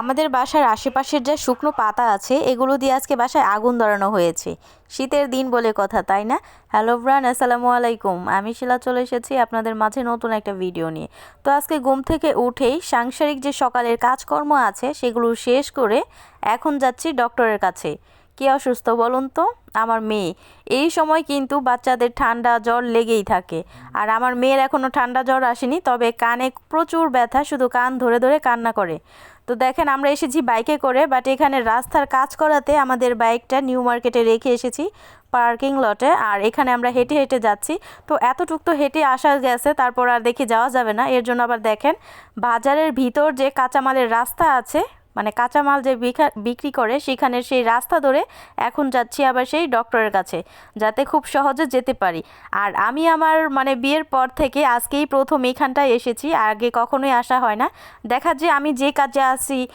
আমাদের বাসার আশেপাশের যে শুকনো পাতা আছে, এগুলো দিয়ে আজকে বাসায় আগুন ধরানো হয়েছে। শীতের দিন বলে কথা, তাই না? হ্যালো ব্রান, আসসালামু আলাইকুম। আমি শিলা চলে এসেছি আপনাদের মাঝে নতুন একটা ভিডিও নিয়ে। তো আজকে ঘুম থেকে উঠেই সাংসারিক যে সকালের কাজকর্ম আছে, সেগুলো শেষ করে এখন যাচ্ছি ডক্টরের কাছে। কে অসুস্থ বলুন তো? আমার মেয়ে। এই সময় কিন্তু বাচ্চাদের ঠান্ডা জ্বর লেগেই থাকে। আর আমার মেয়ের এখনও ঠান্ডা জ্বর আসেনি, তবে কানে প্রচুর ব্যথা, শুধু কান ধরে ধরে কান্না করে। তো দেখেন, আমরা এসেছি বাইকে করে বাট এখানে রাস্তার কাজ করাতে আমাদের বাইকটা নিউ মার্কেটে রেখে এসেছি পার্কিং লটে আর এখানে আমরা হেঁটে হেঁটে যাচ্ছি। তো এতটুক তো হেঁটে আসা গেছে, তারপর আর দেখি যাওয়া যাবে না। এর জন্য আবার দেখেন, বাজারের ভিতর যে কাঁচামালের রাস্তা আছে মানে কাঁচামাল যে বিকা- বিক্রি করে সেখানে সেই রাস্তা ধরে এখন যাচ্ছি আবার সেই ডক্টরের কাছে, যাতে খুব সহজে যেতে পারি। আর আমি আমার মানে বিয়ের পর থেকে আজকেই প্রথম এইখানটায় এসেছি, আগে কখনোই আসা হয় না। দেখা যে আমি যে কাজে আসি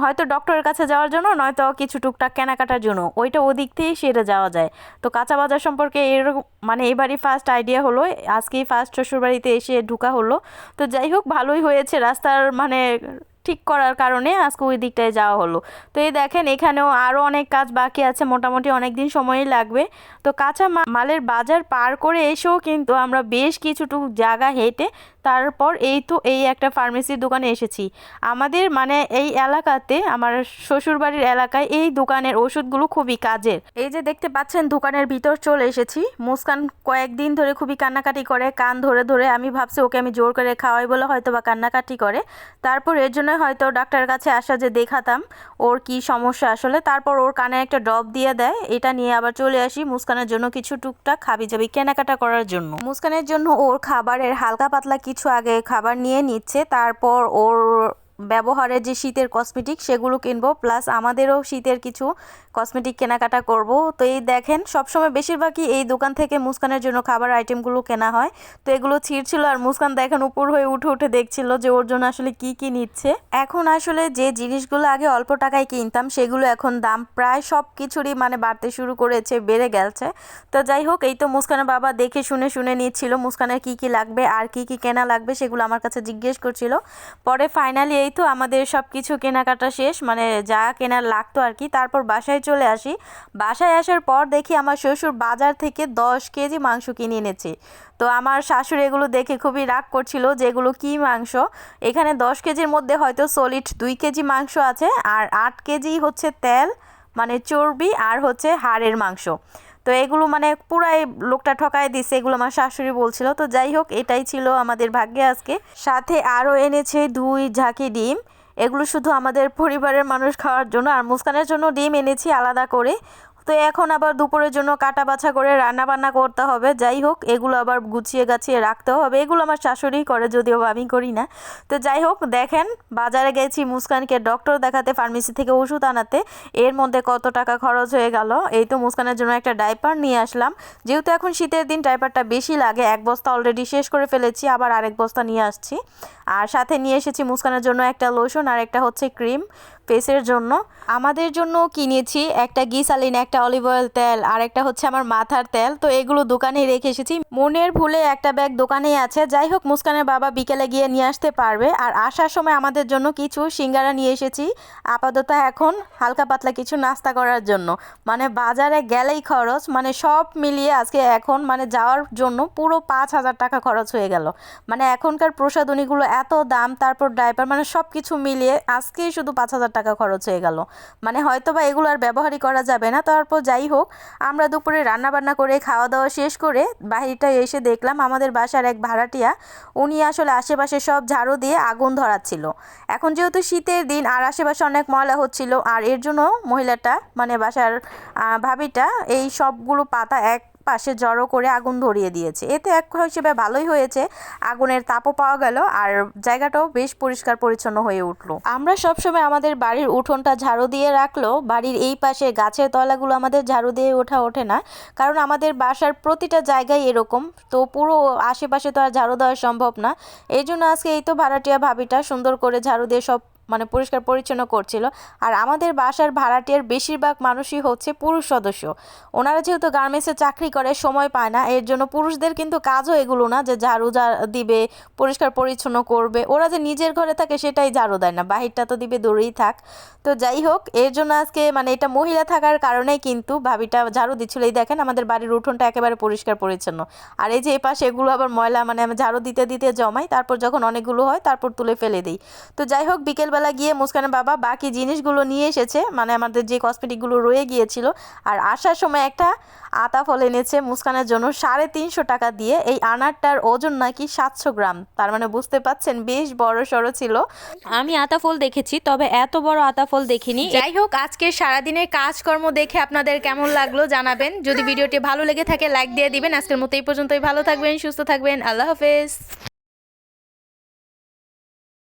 হয়তো ডক্টরের কাছে যাওয়ার জন্য, নয়তো কিছু টুকটাক কেনাকাটার জন্য। ওইটা ওদিক থেকেই সেরে যাওয়া যায়। তো কাঁচা বাজার সম্পর্কে এরকম মানে এবারই ফার্স্ট আইডিয়া হলো, আজকেই ফার্স্ট শ্বশুরবাড়িতে এসে ঢুকা হলো। তো যাই হোক, ভালোই হয়েছে। রাস্তার মানে ঠিক করার কারণে আজকে ওই দিকটায় যাওয়া হলো। তো এই দেখেন, এখানেও আরও অনেক কাজ বাকি আছে, মোটামুটি অনেক দিন সময়ই লাগবে। তো কাঁচা মালের বাজার পার করে এসেও কিন্তু আমরা বেশ কিছুটুকু জায়গা হেঁটে তারপর এই তো এই একটা ফার্মেসির দোকানে এসেছি। আমাদের মানে এই এলাকাতে, আমার শ্বশুরবাড়ির এলাকায় এই দোকানের ওষুধগুলো খুবই কাজের। এই যে দেখতে পাচ্ছেন দোকানের ভিতর চলে এসেছি। মুস্কান কয়েকদিন ধরে খুবই কান্নাকাটি করে, কান ধরে ধরে আমি ভাবছি ওকে আমি জোর করে খাওয়াই বলে হয়তো বা কান্নাকাটি করে। তারপর এর জন্য হয়তো ডাক্তারের কাছে আসা যে দেখাতাম, ওর কি সমস্যা আসলে। তারপর ওর কানে একটা ড্রপ দিয়ে দেয়। এটা নিয়ে আবার চলে আসি মুস্কানের জন্য কিছু টুকটাক খাবি যাবি কেনাকাটা করার জন্য। মুস্কানের জন্য ওর খাবারের হালকা পাতলা কিছু আগে খাবার নিয়ে নিচ্ছে তারপর ওর ব্যবহারের যে শীতের কসমেটিক সেগুলো কিনবো প্লাস আমাদেরও শীতের কিছু কসমেটিক কেনাকাটা করব। তো এই দেখেন, সবসময় বেশিরভাগই এই দোকান থেকে মুস্কানের জন্য খাবার আইটেমগুলো কেনা হয়। তো এগুলো ছিঁড়ছিল আর মুস্কান দেখেন উপর হয়ে উঠে উঠে দেখছিল যে ওর জন্য আসলে কি কি নিচ্ছে। এখন আসলে যে জিনিসগুলো আগে অল্প টাকায় কিনতাম, সেগুলো এখন দাম প্রায় সব কিছুরই মানে বাড়তে শুরু করেছে, বেড়ে গেছে তো যাই হোক, এই তো মুস্কানের বাবা দেখে শুনে শুনে নিচ্ছিল মুস্কানের কি কি লাগবে, আর কি কি কেনা লাগবে, সেগুলো আমার কাছে জিজ্ঞেস করছিল। পরে ফাইনালি এই তো আমাদের সব কিছু কেনাকাটা শেষ মানে যা কেনার লাগতো আর কি। তারপর বাসায় চলে আসি। বাসায় আসার পর দেখি আমার শ্বশুর বাজার থেকে দশ কেজি মাংস কিনে এনেছে। তো আমার শাশুড়ি এগুলো দেখে খুবই রাগ করছিল যে এগুলো কী মাংস? এখানে দশ কেজির মধ্যে হয়তো সলিড দুই কেজি মাংস আছে, আর আট কেজি হচ্ছে তেল মানে চর্বি, আর হচ্ছে হাড়ের মাংস। তো এগুলো মানে পুরাই লোকটা ঠকায় দিছে, এগুলো আমার শাশুড়ি বলছিল। তো যাই হোক, এটাই ছিল আমাদের ভাগ্যে আজকে। সাথে আরও এনেছে দুই ঝাঁকি ডিম। এগুলো শুধু আমাদের পরিবারের মানুষ খাওয়ার জন্য, আর মুস্কানের জন্য ডিম এনেছি আলাদা করে। তো এখন আবার দুপুরের জন্য কাটা বাছা করে রান্না বান্না করতে হবে। যাই হোক, এগুলো আবার গুছিয়ে গাছিয়ে রাখতে হবে। এগুলো আমার শাশুড়িই করে, যদিও আমি করি না। তো যাই হোক, দেখেন, বাজারে গেছি, মুস্কানকে ডক্টর দেখাতে ফার্মেসি থেকে ওষুধ আনাতে। এর মধ্যে কত টাকা খরচ হয়ে গেল? এই তো মুস্কানের জন্য একটা ডাইপার নিয়ে আসলাম। যেহেতু এখন শীতের দিন ডাইপারটা বেশি লাগে। এক বস্তা অলরেডি শেষ করে ফেলেছি, আবার আরেক বস্তা নিয়ে আসছি। আর সাথে নিয়ে এসেছি মুস্কানের জন্য একটা লোশন আর একটা হচ্ছে ক্রিম ফেসের জন্য। আমাদের জন্য কিনেছি একটা গিসালিন, একটা অলিভ অয়েল তেল, আর একটা হচ্ছে আমার মাথার তেল। তো এগুলো দোকানে রেখে এসেছি। মনের ভুলে একটা ব্যাগ দোকানেই আছে। যাই হোক, মুস্কানের বাবা বিকেলে গিয়ে নিয়ে আসতে পারবে। আর আসার সময় আমাদের জন্য কিছু সিঙ্গারা নিয়ে এসেছি। আপাতত এখন হালকা পাতলা কিছু নাস্তা করার জন্য। মানে বাজারে গেলেই খরচ। মানে সব মিলিয়ে আজকে এখন মানে যাওয়ার জন্য পুরো পাঁচ হাজার টাকা খরচ হয়ে গেল। মানে এখনকার প্রসাধনীগুলো এত দাম, তারপর ডাইপার মানে সব কিছু মিলিয়ে আজকেই শুধু পাঁচ হাজার টাকা খরচ হয়ে গেল। মানে হয়তো বা এগুলো আর ব্যবহারই করা যাবে না। তারপর যাই হোক, আমরা দুপুরে রান্না বান্না করে খাওয়া দাওয়া শেষ করে বাহিরটা এসে দেখলাম আমাদের বাসার এক ভাড়াটিয়া, উনি আসলে আশেপাশে সব ঝাড়ু দিয়ে আগুন ধরাচ্ছিল। এখন যেহেতু শীতের দিন আর আশেপাশে অনেক ময়লা হচ্ছিল, আর এর জন্য মহিলাটা মানে বাসার ভাবিটা, এই সবগুলো পাতা এক পাশে জড়ো করে আগুন ধরিয়ে দিয়েছে। এতে এক হিসেবে ভালোই হয়েছে, আগুনের তাপও পাওয়া গেল আর জায়গাটাও বেশ পরিষ্কার পরিচ্ছন্ন হয়ে উঠল। আমরা সবসময় আমাদের বাড়ির উঠোনটা ঝাড়ু দিয়ে রাখল বাড়ির এই পাশে গাছের তলাগুলো আমাদের ঝাড়ু দিয়ে ওঠা ওঠে না। কারণ আমাদের বাসার প্রতিটা জায়গায় এরকম, তো পুরো আশেপাশে তো আর ঝাড়ু দেওয়া সম্ভব না। এই জন্য আজকে এই তো ভাড়াটিয়া ভাবিটা সুন্দর করে ঝাড়ু দিয়ে সব মানে পরিষ্কার পরিচ্ছন্ন করছিল। আর আমাদের বাসার ভাড়াটিয়ার বেশিরভাগ মানুষই হচ্ছে পুরুষ সদস্য। ওনারা যেহেতু গার্মেন্টসে চাকরি করে, সময় পায় না, এর জন্য পুরুষদের কিন্তু কাজও এগুলো না যে ঝাড়ু দিবে, পরিষ্কার পরিচ্ছন্ন করবে। ওরা যে নিজের ঘরে থাকে সেটাই ঝাড়ু দেয় না, বাহিরটা তো দিবে, দূরেই থাক। তো যাই হোক, এর জন্য আজকে মানে এটা মহিলা থাকার কারণেই কিন্তু ভাবিটা ঝাড়ু দিচ্ছিল। এই দেখেন, আমাদের বাড়ির উঠোনটা একেবারে পরিষ্কার পরিচ্ছন্ন। আর এই যে এই পাশে এগুলো আবার ময়লা মানে আমি ঝাড়ু দিতে দিতে জমাই, তারপর যখন অনেকগুলো হয়, তারপর তুলে ফেলে দিই। তো যাই হোক বিকেলবেলা গিয়ে মুস্কানের বাবা বাকি জিনিসগুলো নিয়ে এসেছে মানে আমাদের যে কসমেটিকগুলো রয়ে গিয়েছিল। আর আসার সময় একটা আতা ফল এনেছে মুস্কানের জন্য সাড়ে তিনশো টাকা দিয়ে। এই আনারটার ওজন নাকি সাতশো গ্রাম। তার মানে বুঝতে পাচ্ছেন বেশ বড় সড়ো ছিল। আমি আতা ফল দেখেছি তবে এত বড় আতা ফল দেখিনি। যাই হোক আজকে সারাদিনের কাজকর্ম দেখে আপনাদের কেমন লাগল জানাবেন। যদি ভিডিওটি ভালো লেগে থাকে লাইক দিয়ে দিবেন। আজকের মতো এই পর্যন্তই। ভালো থাকবেন সুস্থ থাকবেন। আল্লাহ হাফেজ।